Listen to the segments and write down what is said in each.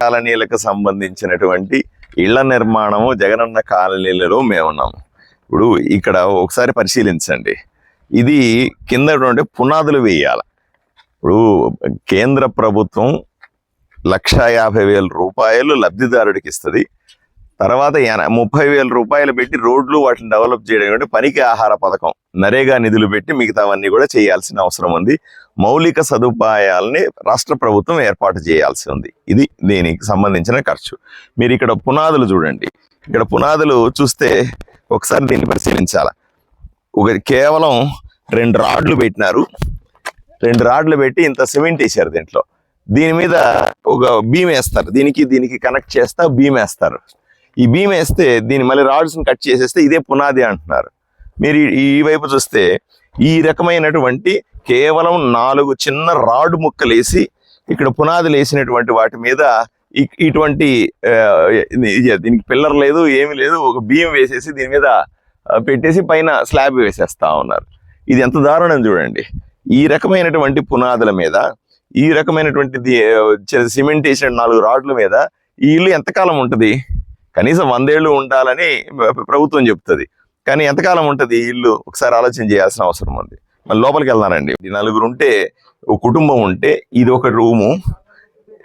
కాలనీలకు సంబంధించినటువంటి ఇళ్ళ నిర్మాణము జగనన్న కాలనీలలో మేమున్నాము ఇప్పుడు ఇక్కడ ఒకసారి పరిశీలించండి. ఇది కింద పునాదులు వేయాలి. ఇప్పుడు కేంద్ర ప్రభుత్వం లక్ష యాభై వేల రూపాయలు లబ్ధిదారుడికి ఇస్తుంది. తర్వాత ఎన- ముప్పై వేల రూపాయలు పెట్టి రోడ్లు వాటిని డెవలప్ చేయడం అంటే పనికి ఆహార పథకం. నరేగా నిధులు పెట్టి మిగతావన్నీ కూడా చేయాల్సిన అవసరం ఉంది. మౌలిక సదుపాయాలని రాష్ట్ర ప్రభుత్వం ఏర్పాటు చేయాల్సి ఉంది. ఇది దీనికి సంబంధించిన ఖర్చు. మీరు ఇక్కడ పునాదులు చూడండి. ఇక్కడ పునాదులు చూస్తే ఒకసారి దీన్ని పరిశీలించాల. ఒక కేవలం రెండు రాడ్లు పెట్టినారు. రెండు రాడ్లు పెట్టి ఇంత సిమెంట్ వేశారు దీంట్లో. దీని మీద ఒక బీమ్ వేస్తారు. దీనికి దీనికి కనెక్ట్ చేస్తా బీమ్ వేస్తారు. ఈ బీమ్ వేస్తే దీన్ని మళ్ళీ రాడ్స్ కట్ చేసేస్తే ఇదే పునాది అంటున్నారు. మీరు ఈ- వైపు చూస్తే ఈ రకమైనటువంటి కేవలం నాలుగు చిన్న రాడ్ ముక్కలు వేసి ఇక్కడ పునాదులు వేసినటువంటి వాటి మీద ఇటువంటి దీనికి పిల్లర్ లేదు ఏమి లేదు ఒక బియ్యం వేసేసి దీని మీద పెట్టేసి పైన స్లాబ్ వేసేస్తా ఉన్నారు. ఇది ఎంత దారుణం చూడండి. ఈ రకమైనటువంటి పునాదుల మీద ఈ రకమైనటువంటి సిమెంట్ వేసిన నాలుగు రాడ్ల మీద ఈ ఇల్లు ఎంతకాలం ఉంటుంది? కనీసం వందేళ్ళు ఉండాలని ప్రభుత్వం చెప్తుంది. కానీ ఎంతకాలం ఉంటుంది ఈ ఇల్లు? ఒకసారి ఆలోచన చేయాల్సిన అవసరం ఉంది. మళ్ళీ లోపలికి వెళ్దానండి. నలుగురు ఉంటే ఒక కుటుంబం ఉంటే ఇది ఒక రూము.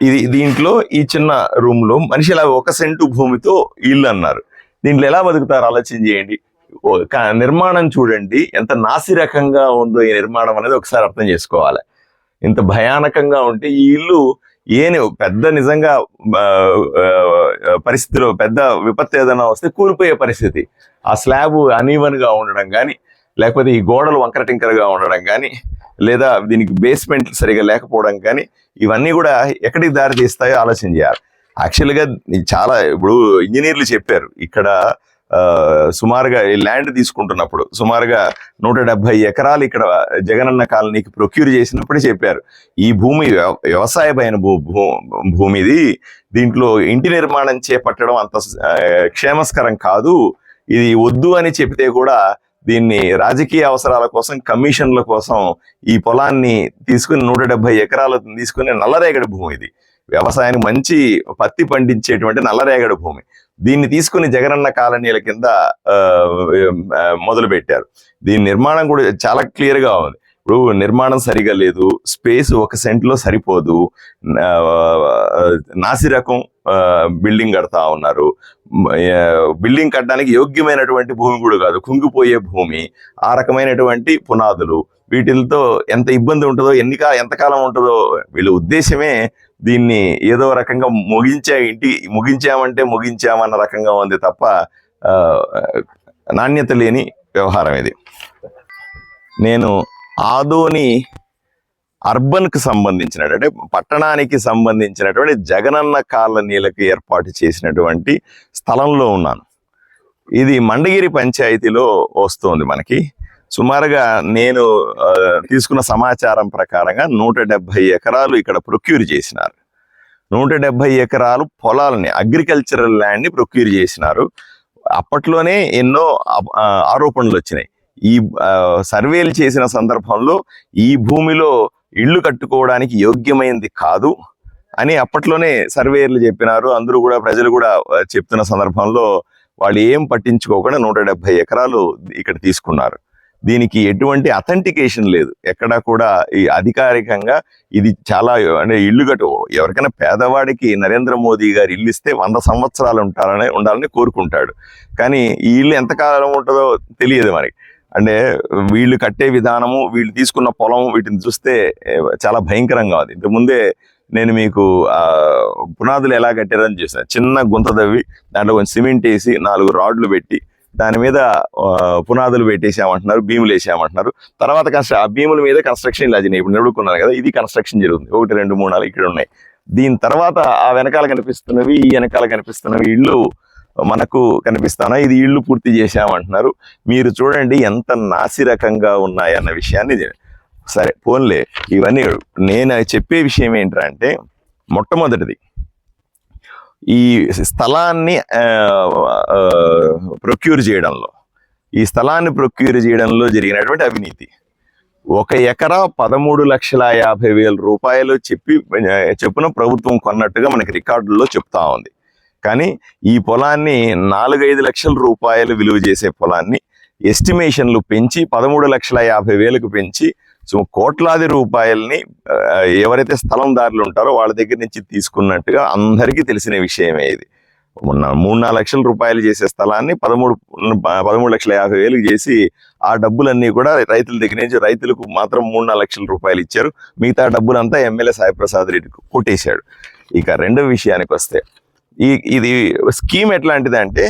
ఇది దీంట్లో ఈ చిన్న రూమ్లో మనిషి ఇలా ఒక సెంటు భూమితో ఇల్లు అన్నారు. దీంట్లో ఎలా బతుకుతారు? ఆలోచన చేయండి. నిర్మాణం చూడండి. ఎంత నాసిరకంగా ఉందో ఈ నిర్మాణం అనేది ఒకసారి అర్థం చేసుకోవాలి. ఇంత భయానకంగా ఉంటే ఈ ఇల్లు ఏని పెద్ద నిజంగా పరిస్థితిలో పెద్ద విపత్తు ఏదైనా వస్తే కూలిపోయే పరిస్థితి. ఆ స్లాబ్ అనీవన్గా ఉండడం కానీ లేకపోతే ఈ గోడలు వంకర టింకరగా ఉండడం కానీ లేదా దీనికి బేస్మెంట్ సరిగా లేకపోవడం కానీ ఇవన్నీ కూడా ఎక్కడికి దారి తీస్తాయో ఆలోచన చేయాలి. యాక్చువల్గా చాలా ఇప్పుడు ఇంజనీర్లు చెప్పారు ఇక్కడ సుమారుగా ఈ ల్యాండ్ తీసుకుంటున్నప్పుడు సుమారుగా నూట డెబ్బై ఎకరాలు ఇక్కడ జగనన్న కాలనీకి ప్రొక్యూర్ చేసినప్పుడు చెప్పారు. ఈ భూమి వ్యవ- వ్యవసాయమైన భూ భూ- భూమి ఇది దీంట్లో ఇంటి నిర్మాణం చేపట్టడం అంత క్షేమస్కరం కాదు. ఇది వద్దు అని చెప్తే కూడా దీన్ని రాజకీయ అవసరాల కోసం కమిషన్ల కోసం ఈ పొలాన్ని తీసుకుని నూట డెబ్బై ఎకరాలు తీసుకుని నల్లరేగడి భూమి ఇది వ్యవసాయానికి మంచి పత్తి పండించేటువంటి నల్లరేగడి భూమి. దీన్ని తీసుకుని జగనన్న కాలనీల కింద ఆ, మొదలు పెట్టారు దీని నిర్మాణం కూడా చాలా క్లియర్గా ఉంది. ఇప్పుడు నిర్మాణం సరిగా లేదు స్పేస్ ఒక సెంట్లో సరిపోదు నాసి రకం ఆ, బిల్డింగ్ కడతా ఉన్నారు. బిల్డింగ్ కట్టడానికి యోగ్యమైనటువంటి భూమి కూడా కాదు కుంగిపోయే భూమి ఆ రకమైనటువంటి పునాదులు. వీటితో ఎంత ఇబ్బంది ఉంటుందో ఎన్ని కా ఎంతకాలం ఉంటుందో వీళ్ళ ఉద్దేశమే దీన్ని ఏదో రకంగా ముగించే ఇంటి ముగించామంటే ముగించామన్న రకంగా ఉంది తప్ప నాణ్యత లేని వ్యవహారం ఇది. నేను ఆదోని అర్బన్కి సంబంధించిన అంటే పట్టణానికి సంబంధించినటువంటి జగనన్న కాలనీలకు ఏర్పాటు చేసినటువంటి స్థలంలో ఉన్నాను. ఇది మండగిరి పంచాయతీలో వస్తుంది మనకి. సుమారుగా నేను తీసుకున్న సమాచారం ప్రకారంగా నూట డెబ్బై ఎకరాలు ఇక్కడ ప్రొక్యూర్ చేసినారు. నూట డెబ్బై ఎకరాలు పొలాలని అగ్రికల్చరల్ ల్యాండ్ని ప్రొక్యూర్ చేసినారు. అప్పట్లోనే ఎన్నో ఆరోపణలు వచ్చినాయి. ఈ సర్వేలు చేసిన సందర్భంలో ఈ భూమిలో ఇళ్ళు కట్టుకోవడానికి యోగ్యమైనది కాదు అని అప్పట్లోనే సర్వేయర్లు చెప్పినారు. అందరూ కూడా ప్రజలు కూడా చెప్తున్న సందర్భంలో వాళ్ళు ఏం పట్టించుకోకుండా నూట డెబ్బై ఎకరాలు ఇక్కడ తీసుకున్నారు. దీనికి ఎటువంటి అథెంటికేషన్ లేదు. ఎక్కడా కూడా ఈ అధికారికంగా ఇది చాలా అంటే ఇల్లు కట్టు ఎవరికైనా పేదవాడికి నరేంద్ర మోదీ గారు ఇల్లు ఇస్తే వంద సంవత్సరాలు ఉంటారని ఉండాలని కోరుకుంటాడు. కానీ ఈ ఇల్లు ఎంతకాలం ఉంటుందో తెలియదు మనకి అంటే వీళ్ళు కట్టే విధానము వీళ్ళు తీసుకున్న పొలం వీటిని చూస్తే చాలా భయంకరంగా ఉంది. ఇంతకుముందే నేను మీకు పునాదులు ఎలా కట్టారని చూసాను చిన్న గుంత తవ్వి దాంట్లో కొంచెం సిమెంట్ వేసి నాలుగు రాడ్లు పెట్టి దాని మీద పునాదులు పెట్టేసామంటున్నారు భీములు వేసామంటున్నారు. తర్వాత కన్స్ట్ర ఆ భీముల మీద కన్స్ట్రక్షన్ ఇలా జరిగినాయి. ఇప్పుడు నిలుడుకున్నాను కదా ఇది కన్స్ట్రక్షన్ జరుగుతుంది. ఒకటి రెండు మూడు నాలుగు ఇక్కడ ఉన్నాయి. దీని తర్వాత ఆ వెనకాల కనిపిస్తున్నవి ఈ వెనకాల కనిపిస్తున్నవి ఇళ్ళు మనకు కనిపిస్తానా? ఇది ఇళ్ళు పూర్తి చేశామంటున్నారు. మీరు చూడండి ఎంత నాసిరకంగా ఉన్నాయన్న విషయాన్ని ఇది- సరే పోన్లే. ఇవన్నీ నేను చెప్పే విషయం ఏంటంటే మొట్టమొదటిది ఈ స్థలాన్ని ప్రొక్యూర్ చేయడంలో. ఈ స్థలాన్ని ప్రొక్యూర్ చేయడంలో జరిగినటువంటి అవినీతి. ఒక ఎకరా పదమూడు లక్షల యాభై వేల రూపాయలు చెప్పి చెప్పున ప్రభుత్వం కొన్నట్టుగా మనకి రికార్డుల్లో చెప్తా ఉంది. కానీ ఈ పొలాన్ని నాలుగైదు లక్షల రూపాయలు విలువ చేసే పొలాన్ని ఎస్టిమేషన్లు పెంచి పదమూడు లక్షల యాభై వేలకు పెంచి సో కోట్లాది రూపాయల్ని ఎవరైతే స్థలందారులు ఉంటారో వాళ్ళ దగ్గర నుంచి తీసుకున్నట్టుగా అందరికీ తెలిసిన విషయమే ఇది. మొన్న మూడు నాలుగు లక్షల రూపాయలు చేసే స్థలాన్ని పదమూడు పదమూడు లక్షల యాభై వేలు చేసి ఆ డబ్బులన్నీ కూడా రైతుల దగ్గర నుంచి రైతులకు మాత్రం మూడు నాలుగు లక్షల రూపాయలు ఇచ్చారు. మిగతా డబ్బులంతా ఎమ్మెల్యే సాయిప్రసాద్ రెడ్డికి కొట్టేశాడు. ఇక రెండో విషయానికి వస్తే ఈ ఇది స్కీమ్ ఎట్లాంటిది అంటే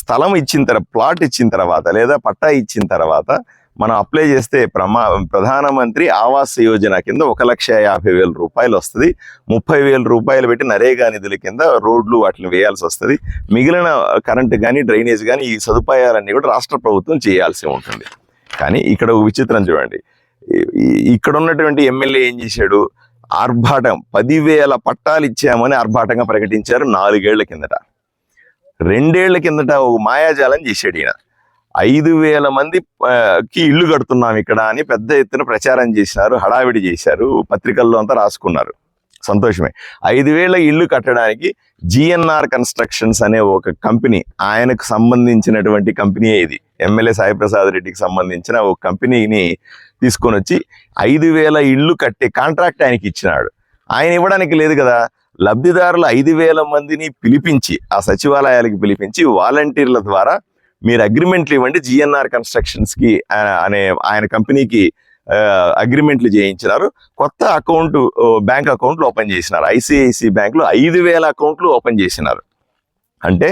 స్థలం ఇచ్చిన తర్వాత ప్లాట్ ఇచ్చిన తర్వాత లేదా పట్టా ఇచ్చిన తర్వాత మనం అప్లై చేస్తే ప్రమా ప్రధానమంత్రి ఆవాస్ యోజన కింద ఒక లక్ష యాభై వేల రూపాయలు వస్తుంది. ముప్పై వేల రూపాయలు పెట్టి నరేగా నిధుల కింద రోడ్లు వాటిని వేయాల్సి వస్తుంది. మిగిలిన కరెంట్ కానీ డ్రైనేజ్ కానీ ఈ సదుపాయాలన్నీ కూడా రాష్ట్ర ప్రభుత్వం చేయాల్సి ఉంటుంది. కానీ ఇక్కడ ఒక విచిత్రం చూడండి. ఇక్కడ ఉన్నటువంటి ఎమ్మెల్యే ఏం చేశాడు? ఆర్భాటం పదివేల పట్టాలు ఇచ్చామని ఆర్భాటంగా ప్రకటించారు నాలుగేళ్ళ కిందట. రెండేళ్ళ కిందట ఒక మాయాజాలం చేశాడు ఈయన. ఐదు వేల మంది కి ఇల్లు కడుతున్నాం ఇక్కడ అని పెద్ద ఎత్తున ప్రచారం చేసినారు హడావిడి చేశారు పత్రికల్లో అంతా రాసుకున్నారు. సంతోషమే. ఐదు వేల ఇల్లు కట్టడానికి జిఎన్ఆర్ కన్స్ట్రక్షన్స్ అనే ఒక కంపెనీ ఆయనకు సంబంధించినటువంటి కంపెనీ ఇది. ఎమ్మెల్యే సాయిప్రసాద్ రెడ్డికి సంబంధించిన ఒక కంపెనీని తీసుకొని వచ్చి ఐదు వేల ఇల్లు కట్టే కాంట్రాక్ట్ ఆయనకి ఇచ్చినాడు. ఆయన ఇవ్వడానికి లేదు కదా. లబ్ధిదారులు ఐదు వేల మందిని పిలిపించి ఆ సచివాలయాలకి పిలిపించి వాలంటీర్ల ద్వారా మీరు అగ్రిమెంట్లు ఇవ్వండి. జిఎన్ఆర్ కన్స్ట్రక్షన్స్కి అనే ఆయన కంపెనీకి అగ్రిమెంట్లు చేయించినారు. కొత్త అకౌంట్ బ్యాంక్ అకౌంట్లు ఓపెన్ చేసినారు. ఐసిఐసి బ్యాంకులో ఐదు వేల అకౌంట్లు ఓపెన్ చేసినారు. అంటే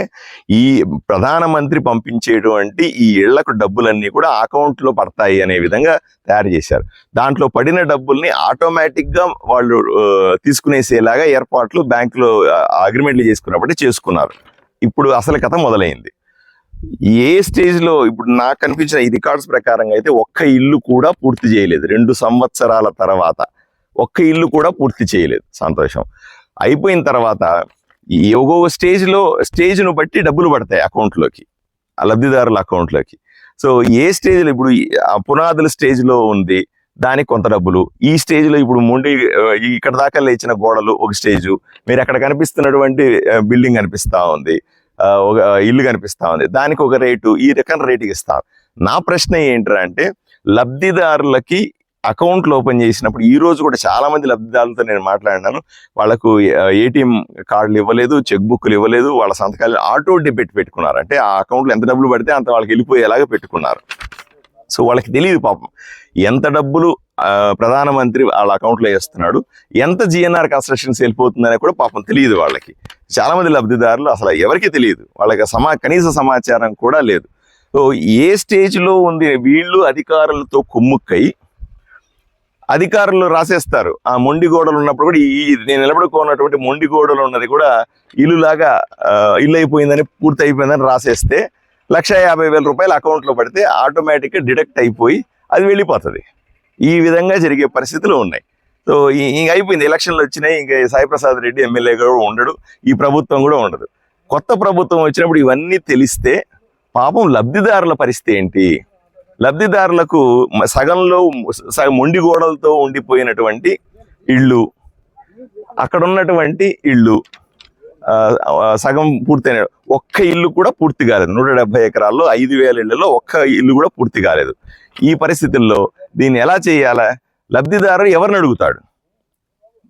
ఈ ప్రధానమంత్రి పంపించేటువంటి ఈ ఇళ్ళకు డబ్బులన్నీ కూడా అకౌంట్లో పడతాయి అనే విధంగా తయారు చేశారు. దాంట్లో పడిన డబ్బుల్ని ఆటోమేటిక్గా వాళ్ళు తీసుకునేసేలాగా ఏర్పాట్లు బ్యాంకులో అగ్రిమెంట్లు చేసుకున్నప్పుడు చేసుకున్నారు. ఇప్పుడు అసలు కథ మొదలైంది. ఏ స్టేజ్లో ఇప్పుడు నాకు కనిపించిన ఈ రికార్డ్స్ ప్రకారంగా అయితే ఒక్క ఇల్లు కూడా పూర్తి చేయలేదు. రెండు సంవత్సరాల తర్వాత ఒక్క ఇల్లు కూడా పూర్తి చేయలేదు సంతోషం. అయిపోయిన తర్వాత ఒక్కొక్క స్టేజ్లో స్టేజ్ను బట్టి డబ్బులు పడతాయి అకౌంట్లోకి ఆ లబ్ధిదారుల అకౌంట్లోకి. సో ఏ స్టేజ్లో ఇప్పుడు ఆ పునాదుల స్టేజ్లో ఉంది దానికి కొంత డబ్బులు. ఈ స్టేజ్లో ఇప్పుడు ముండి ఇక్కడ దాకా లేచిన గోడలు ఒక స్టేజ్. మీరు అక్కడ కనిపిస్తున్నటువంటి బిల్డింగ్ కనిపిస్తూ ఉంది. ఒక ఇల్లు కనిపిస్తా ఉంది. దానికి ఒక రేటు ఈ రకం రేటుకి ఇస్తాం. నా ప్రశ్న ఏంటంటే అంటే లబ్ధిదారులకి అకౌంట్లు ఓపెన్ చేసినప్పుడు ఈ రోజు కూడా చాలా మంది లబ్ధిదారులతో నేను మాట్లాడినాను. వాళ్ళకు ఏటీఎం కార్డులు ఇవ్వలేదు చెక్ బుక్లు ఇవ్వలేదు వాళ్ళ సంతకాలు ఆటో డెబిట్ పెట్టుకున్నారు. అంటే ఆ అకౌంట్లో ఎంత డబ్బులు పడితే అంత వాళ్ళకి వెళ్ళిపోయేలాగా పెట్టుకున్నారు. సో వాళ్ళకి తెలియదు పాపం. ఎంత డబ్బులు ప్రధానమంత్రి వాళ్ళ అకౌంట్లో వేస్తున్నాడు. ఎంత జిఎన్ఆర్ కన్స్ట్రక్షన్స్ వెళ్ళిపోతుందనే కూడా పాపం తెలియదు వాళ్ళకి. చాలా మంది లబ్ధిదారులు అసలు ఎవరికి తెలియదు. వాళ్ళకి సమా కనీస సమాచారం కూడా లేదు. సో ఏ స్టేజ్లో ఉంది? వీళ్ళు అధికారులతో కుమ్ముక్కై అధికారులు రాసేస్తారు. ఆ మొండి గోడలు ఉన్నప్పుడు కూడా ఈ నేను నిలబడుకున్నటువంటి మొండి గోడలు ఉన్నది కూడా ఇల్లులాగా ఇల్లు అయిపోయిందని పూర్తి అయిపోయిందని రాసేస్తే లక్ష యాభై వేల రూపాయలు అకౌంట్లో పడితే ఆటోమేటిక్గా డిడక్ట్ అయిపోయి అది వెళ్ళిపోతుంది. ఈ విధంగా జరిగే పరిస్థితులు ఉన్నాయి. సో ఇంక అయిపోయింది. ఎలక్షన్లు వచ్చినాయి. ఇంకా సాయిప్రసాద్ రెడ్డి ఎమ్మెల్యే కూడా ఉండడు. ఈ ప్రభుత్వం కూడా ఉండదు. కొత్త ప్రభుత్వం వచ్చినప్పుడు ఇవన్నీ తెలిస్తే పాపం లబ్ధిదారుల పరిస్థితి ఏంటి? లబ్ధిదారులకు సగంలో సగం మొండి గోడలతో ఉండిపోయినటువంటి ఇళ్ళు అక్కడ ఉన్నటువంటి ఇళ్ళు సగం పూర్తయిన ఒక్క ఇల్లు కూడా పూర్తి కాలేదు. నూట డెబ్బై ఎకరాల్లో ఐదు వేల ఇళ్ళలో ఒక్క ఇల్లు కూడా పూర్తి కాలేదు. ఈ పరిస్థితుల్లో దీన్ని ఎలా చేయాలా? లబ్ధిదారు ఎవరిని అడుగుతాడు?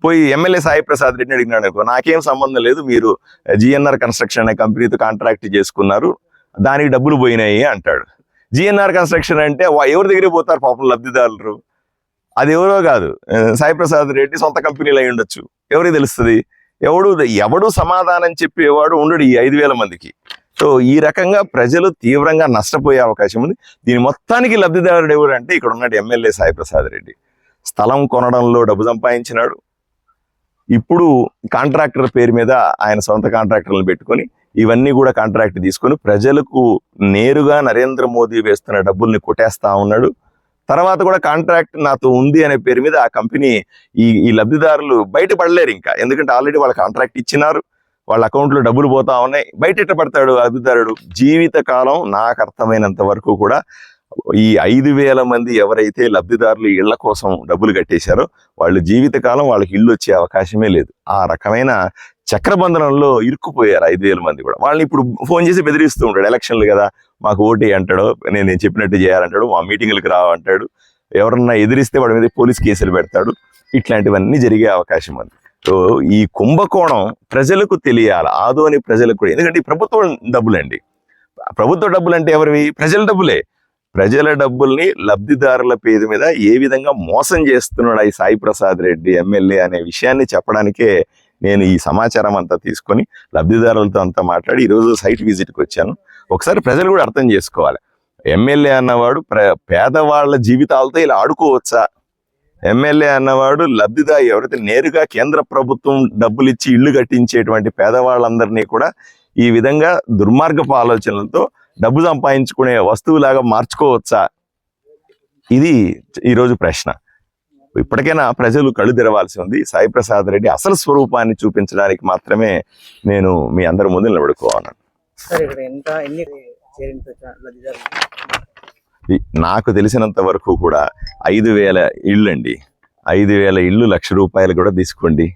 పోయి ఎమ్మెల్యే సాయి ప్రసాద్ రెడ్డిని అడిగినాడు అనుకో నాకేం సంబంధం లేదు మీరు జిఎన్ఆర్ కన్స్ట్రక్షన్ అనే కంపెనీతో కాంట్రాక్ట్ చేసుకున్నారు దానికి డబ్బులు పోయినాయి అంటాడు. జిఎన్ఆర్ కన్స్ట్రక్షన్ అంటే వా- ఎవరి దగ్గరికి పోతారు పాపం లబ్ధిదారులు? అది ఎవరో కాదు. సాయిప్రసాద్ సాయి ప్రసాద్ రెడ్డి సొంత కంపెనీలు అయి ఉండొచ్చు. ఎవరికి తెలుస్తుంది? ఎవడు ఎవడు సమాధానం చెప్పేవాడు ఉండడు ఈ ఐదు వేల మందికి. సో ఈ రకంగా ప్రజలు తీవ్రంగా నష్టపోయే అవకాశం ఉంది. దీని మొత్తానికి లబ్ధిదారుడు ఎవరు అంటే ఇక్కడ ఉన్నట్టు ఎమ్మెల్యే సాయిప్రసాద్ రెడ్డి. స్థలం కొనడంలో డబ్బు సంపాదించినాడు. ఇప్పుడు కాంట్రాక్టర్ పేరు మీద ఆయన సొంత కాంట్రాక్టర్లను పెట్టుకొని ఇవన్నీ కూడా కాంట్రాక్ట్ తీసుకొని ప్రజలకు నేరుగా నరేంద్ర మోదీ వేస్తున్న డబ్బుల్ని కొట్టేస్తా ఉన్నాడు. తర్వాత కూడా కాంట్రాక్ట్ నాతో ఉంది అనే పేరు మీద ఆ కంపెనీ ఈ ఈ లబ్ధిదారులు బయటపడలేరు ఇంకా. ఎందుకంటే ఆల్రెడీ వాళ్ళ కాంట్రాక్ట్ ఇచ్చినారు. వాళ్ళ అకౌంట్లో డబ్బులు పోతా ఉన్నాయి. బయట ఎట్ట పడతాడు అద్దుతారుడు జీవిత కాలం నాకు అర్థమైనంత వరకు కూడా ఈ ఐదు వేల మంది ఎవరైతే లబ్ధిదారులు ఇళ్ళ కోసం డబ్బులు కట్టేశారో వాళ్ళు జీవితకాలం వాళ్ళకి ఇల్లు వచ్చే అవకాశమే లేదు. ఆ రకమైన చక్రబంధనంలో ఇరుక్కుపోయారు ఐదు వేల మంది కూడా. వాళ్ళని ఇప్పుడు ఫోన్ చేసి బెదిరిస్తూ ఉంటాడు. ఎలక్షన్లు కదా మాకు ఓటీ అంటాడు నేను నేను చెప్పినట్టు చేయాలంటాడు మా మీటింగ్లకు రావంటాడు ఎవరన్నా ఎదిరిస్తే వాడి మీద పోలీస్ కేసులు పెడతాడు. ఇట్లాంటివన్నీ జరిగే అవకాశం ఉంది. ఈ కుంభకోణం ప్రజలకు తెలియాలి? ఆదోని ప్రజలకు కూడా. ఎందుకంటే ప్రభుత్వం డబ్బులండి. ప్రభుత్వ డబ్బులు అంటే ఎవరివి? ప్రజల డబ్బులే. ప్రజల డబ్బుల్ని లబ్ధిదారుల పేరు మీద ఏ విధంగా మోసం చేస్తున్నాడు ఈ సాయి ప్రసాద్ రెడ్డి ఎమ్మెల్యే అనే విషయాన్ని చెప్పడానికే నేను ఈ సమాచారం అంతా తీసుకొని లబ్ధిదారులతో అంతా మాట్లాడి ఈరోజు సైట్ విజిట్కి వచ్చాను. ఒకసారి ప్రజలు కూడా అర్థం చేసుకోవాలి. ఎమ్మెల్యే అన్నవాడు ప్ర పేదవాళ్ళ జీవితాలతో ఇలా ఆడుకోవచ్చా? ఎమ్మెల్యే అన్నవాడు లబ్ధిదా ఎవరైతే నేరుగా కేంద్ర ప్రభుత్వం డబ్బులు ఇచ్చి ఇల్లు కట్టించేటువంటి పేదవాళ్ళందరినీ కూడా ఈ విధంగా దుర్మార్గపు ఆలోచనలతో డబ్బు సంపాదించుకునే వస్తువులాగా మార్చుకోవచ్చా? ఇది ఈరోజు ప్రశ్న. ఇప్పటికైనా ప్రజలు కళ్ళు తెరవాల్సి ఉంది. సాయి ప్రసాద్ రెడ్డి అసలు స్వరూపాన్ని చూపించడానికి మాత్రమే నేను మీ అందరి ముందు నిలబడుకోవాలను. నాకు తెలిసినంత వరకు కూడా ఐదు వేల ఇళ్ళు అండి ఐదు వేల ఇళ్ళు లక్ష రూపాయలు కూడా తీసుకోండి.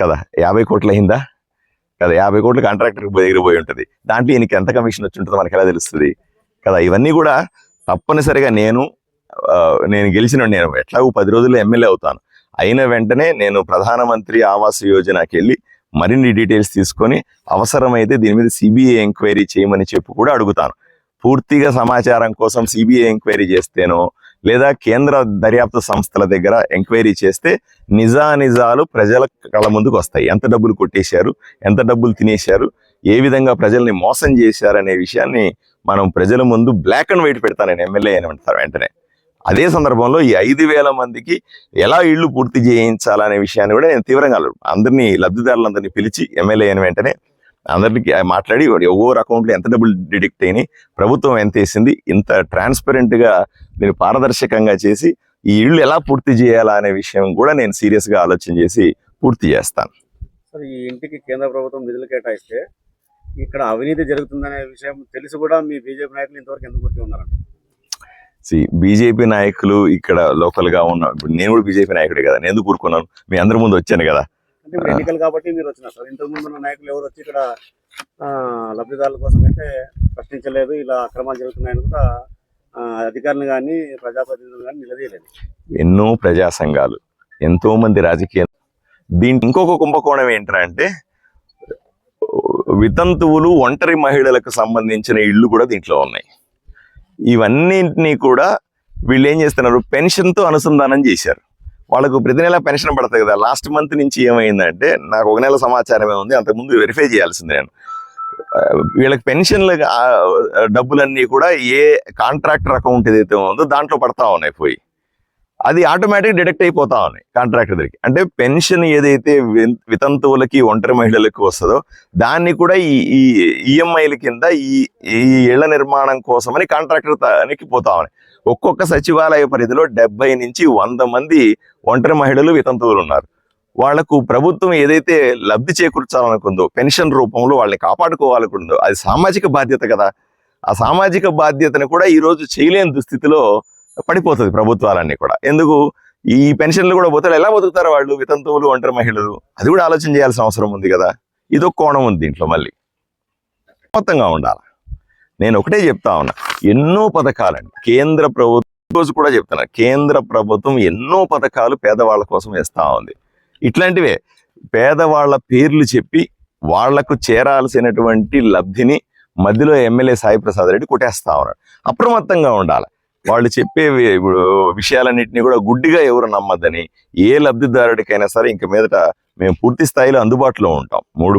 కదా యాభై కోట్లు అయిందా? కదా యాభై కోట్లు కాంట్రాక్టర్కి దగ్గర పోయి ఉంటుంది. దాంట్లో ఈయనకి ఎంత కమిషన్ వచ్చి ఉంటుందో మనకి ఎలా తెలుస్తుంది? కదా ఇవన్నీ కూడా తప్పనిసరిగా నేను నేను గెలిచిన నేను ఎట్లాగో పది రోజుల్లో ఎమ్మెల్యే అవుతాను. అయిన వెంటనే నేను ప్రధానమంత్రి ఆవాస్ యోజనకి వెళ్ళి మరిన్ని డీటెయిల్స్ తీసుకొని అవసరమైతే దీని మీద సిబిఐ ఎంక్వైరీ చేయమని చెప్పి కూడా అడుగుతాను. పూర్తిగా సమాచారం కోసం సిబిఐ ఎంక్వైరీ చేస్తేనో లేదా కేంద్ర దర్యాప్తు సంస్థల దగ్గర ఎంక్వైరీ చేస్తే నిజానిజాలు ప్రజల కళ్ళ ముందుకు వస్తాయి. ఎంత డబ్బులు కొట్టేశారు? ఎంత డబ్బులు తినేశారు? ఏ విధంగా ప్రజల్ని మోసం చేశారు అనే విషయాన్ని మనం ప్రజల ముందు బ్లాక్ అండ్ వైట్ పెడతాను నేను ఎమ్మెల్యే అని అంటారు వెంటనే. అదే సందర్భంలో ఈ ఐదు వేల మందికి ఎలా ఇళ్ళు పూర్తి చేయించాలనే విషయాన్ని కూడా నేను తీవ్రంగా అందరినీ లబ్ధిదారులందరినీ పిలిచి ఎమ్మెల్యే అయిన వెంటనే అందరికి మాట్లాడి ఒవ్వరు అకౌంట్లో ఎంత డబ్బులు డిడక్ట్ అయినాయి ప్రభుత్వం ఎంత వేసింది ఇంత ట్రాన్స్పరెంట్గా నేను పారదర్శకంగా చేసి ఈ ఇళ్ళు ఎలా పూర్తి చేయాలా అనే విషయం కూడా నేను సీరియస్గా ఆలోచన చేసి పూర్తి చేస్తాను. సార్ ఈ ఇంటికి కేంద్ర ప్రభుత్వం నిధులు కేటాయిస్తే ఇక్కడ అవినీతి జరుగుతుందనే విషయం తెలిసి కూడా మీ బీజేపీ నాయకులు ఇంతవరకు ఎందుకు గుర్తు ఉన్నారంట? బీజేపీ నాయకులు ఇక్కడ లోకల్గా ఉన్న నేను కూడా బీజేపీ నాయకుడే కదా నేను ఎందుకు కూరుకున్నాను మీ అందరి ముందు వచ్చాను కదా. అంటే ఎన్నికలు కాబట్టి మీరు వచ్చినారు సార్. ఇంతకు ముందు ఉన్న నాయకులు ఎవరు వచ్చి ఇక్కడ ఆ, లబ్ధిదారుల కోసం అయితే ప్రశ్నించలేదు. ఇలా అక్రమాలు జరుగుతున్నాయని కూడా అధికారులు కానీ ప్రజాప్రతినిధులు కానీ నిలదీయలేదు. ఎన్నో ప్రజా సంఘాలు ఎంతో మంది రాజకీయ దీంట్లో ఇంకొక కుంభకోణం ఏంటంటే వితంతువులు ఒంటరి మహిళలకు సంబంధించిన ఇళ్ళు కూడా దీంట్లో ఉన్నాయి. ఇవన్నింటినీ కూడా వీళ్ళు ఏం చేస్తున్నారు? పెన్షన్తో అనుసంధానం చేశారు. వాళ్ళకు ప్రతి నెల పెన్షన్ పడుతుంది కదా. లాస్ట్ మంత్ నుంచి ఏమైందంటే నాకు ఒక నెల సమాచారమే ఉంది. అంతకుముందు వెరిఫై చేయాల్సింది నేను. వీళ్ళకి పెన్షన్లు డబ్బులన్నీ కూడా ఏ కాంట్రాక్టర్ అకౌంట్ ఏదైతే ఉందో దాంట్లో పడతా ఉన్నాయి పోయి. అది ఆటోమేటిక్ డిడక్ట్ అయిపోతా ఉన్నాయి కాంట్రాక్టర్ దగ్గరికి అంటే పెన్షన్ ఏదైతే వి- వితంతువులకి ఒంటరి మహిళలకు వస్తుందో దాన్ని కూడా ఈ ఈ ఈఎంఐల కింద ఈ ఈ ఇళ్ళ నిర్మాణం కోసమని కాంట్రాక్టర్ తానికి పోతా ఉన్నాయి. ఒక్కొక్క సచివాలయ పరిధిలో డెబ్బై నుంచి వంద మంది ఒంటరి మహిళలు వితంతువులు ఉన్నారు. వాళ్ళకు ప్రభుత్వం ఏదైతే లబ్ధి చేకూర్చాలనుకుందో పెన్షన్ రూపంలో వాళ్ళని కాపాడుకోవాలనుకుందో అది సామాజిక బాధ్యత కదా. ఆ సామాజిక బాధ్యతను కూడా ఈ రోజు చేయలేని దుస్థితిలో పడిపోతుంది ప్రభుత్వాలన్నీ కూడా. ఎందుకు? ఈ పెన్షన్లు కూడా పోతారు ఎలా బతుకుతారు వాళ్ళు? వితంతువులు ఒంటరి మహిళలు? అది కూడా ఆలోచన చేయాల్సిన అవసరం ఉంది కదా. ఇదొక కోణం ఉంది దీంట్లో మళ్ళీ. మొత్తంగా ఉండాలి? నేను ఒకటే చెప్తా ఉన్నా. ఎన్నో పథకాలండి. కేంద్ర ప్రభుత్వం రోజు కూడా చెప్తున్నారు. కేంద్ర ప్రభుత్వం ఎన్నో పథకాలు పేదవాళ్ళ కోసం వేస్తూ ఉంది. ఇట్లాంటివే పేదవాళ్ళ పేర్లు చెప్పి వాళ్ళకు చేరాల్సినటువంటి లబ్ధిని మధ్యలో ఎమ్మెల్యే సాయి ప్రసాద్ రెడ్డి కొట్టేస్తా ఉన్నాడు అప్రమత్తంగా ఉండాలి. వాళ్ళు చెప్పే ఇప్పుడు విషయాలన్నింటినీ కూడా గుడ్డిగా ఎవరు నమ్మద్దని ఏ లబ్ధిదారుడికైనా సరే ఇంక మీదట మేము పూర్తి స్థాయిలో అందుబాటులో ఉంటాం. మూడు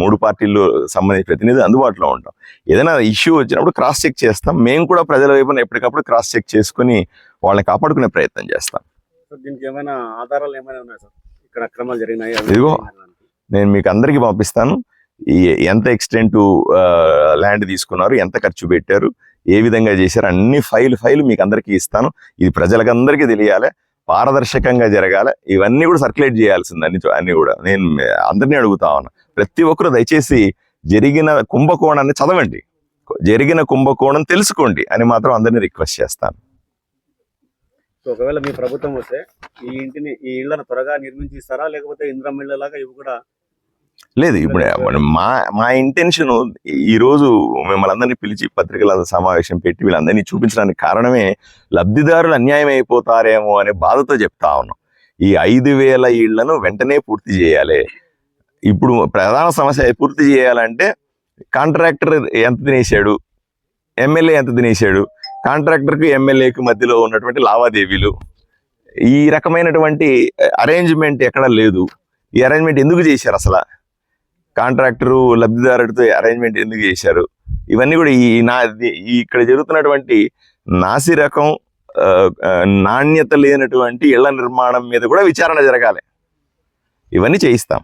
మూడు పార్టీలు సంబంధించిన ప్రతినిధి అందుబాటులో ఉంటాం. ఏదైనా ఇష్యూ వచ్చినప్పుడు క్రాస్ చెక్ చేస్తాం. మేము కూడా ప్రజల వైపున ఎప్పటికప్పుడు క్రాస్ చెక్ చేసుకుని వాళ్ళని కాపాడుకునే ప్రయత్నం చేస్తాం. దీనికి ఏమైనా ఆధారాలు ఏమైనా ఉన్నాయి సార్? ఇక్కడ అక్రమాలు జరిగినాయి ఇదిగో. నేను మీకు అందరికీ పంపిస్తాను. ఈ ఎంత ఎక్స్టెంట్ ల్యాండ్ తీసుకున్నారు ఎంత ఖర్చు పెట్టారు ఏ విధంగా చేశారు అన్ని ఫైల్ ఫైల్ మీకు అందరికీ ఇస్తాను. ఇది ప్రజలకందరికీ తెలియాలి. పారదర్శకంగా జరగాలి. ఇవన్నీ కూడా సర్క్యులేట్ చేయాల్సింది అన్ని అన్ని కూడా. నేను అందరినీ అడుగుతా ఉన్నా. ప్రతి ఒక్కరు దయచేసి జరిగిన కుంభకోణాన్ని చదవండి. జరిగిన కుంభకోణం తెలుసుకోండి అని మాత్రం అందరినీ రిక్వెస్ట్ చేస్తాను. సో ఒకవేళ మీ ప్రభుత్వం వస్తే ఈ ఇంటిని ఈ ఇళ్ళను త్వరగా నిర్మించి ఇస్తారా లేకపోతే ఇంద్రం ఇళ్ళలాగా ఇవి కూడా లేదు ఇప్పుడు మా మా ఇంటెన్షన్ ఈ రోజు మిమ్మల్ని అందరినీ పిలిచి పత్రికల సమావేశం పెట్టి వీళ్ళందరినీ చూపించడానికి కారణమే లబ్ధిదారులు అన్యాయం అయిపోతారేమో అనే బాధతో చెప్తా ఉన్నాం. ఈ ఐదు వేల ఇళ్ళను వెంటనే పూర్తి చేయాలి. ఇప్పుడు ప్రధాన సమస్య పూర్తి చేయాలంటే కాంట్రాక్టర్ ఎంత తినేసాడు ఎమ్మెల్యే ఎంత తినేసాడు కాంట్రాక్టర్కి ఎమ్మెల్యేకి మధ్యలో ఉన్నటువంటి లావాదేవీలు ఈ రకమైనటువంటి అరేంజ్మెంట్ ఎక్కడ లేదు. ఈ అరేంజ్మెంట్ ఎందుకు చేశారు అసలు? కాంట్రాక్టరు లబ్ధిదారుడితో అరేంజ్మెంట్ ఎందుకు చేశారు? ఇవన్నీ కూడా ఈ నా ఇక్కడ జరుగుతున్నటువంటి నాసి రకం ఆ, నాణ్యత లేనటువంటి ఇళ్ళ నిర్మాణం మీద కూడా విచారణ జరగాలి. ఇవన్నీ చేయిస్తాం.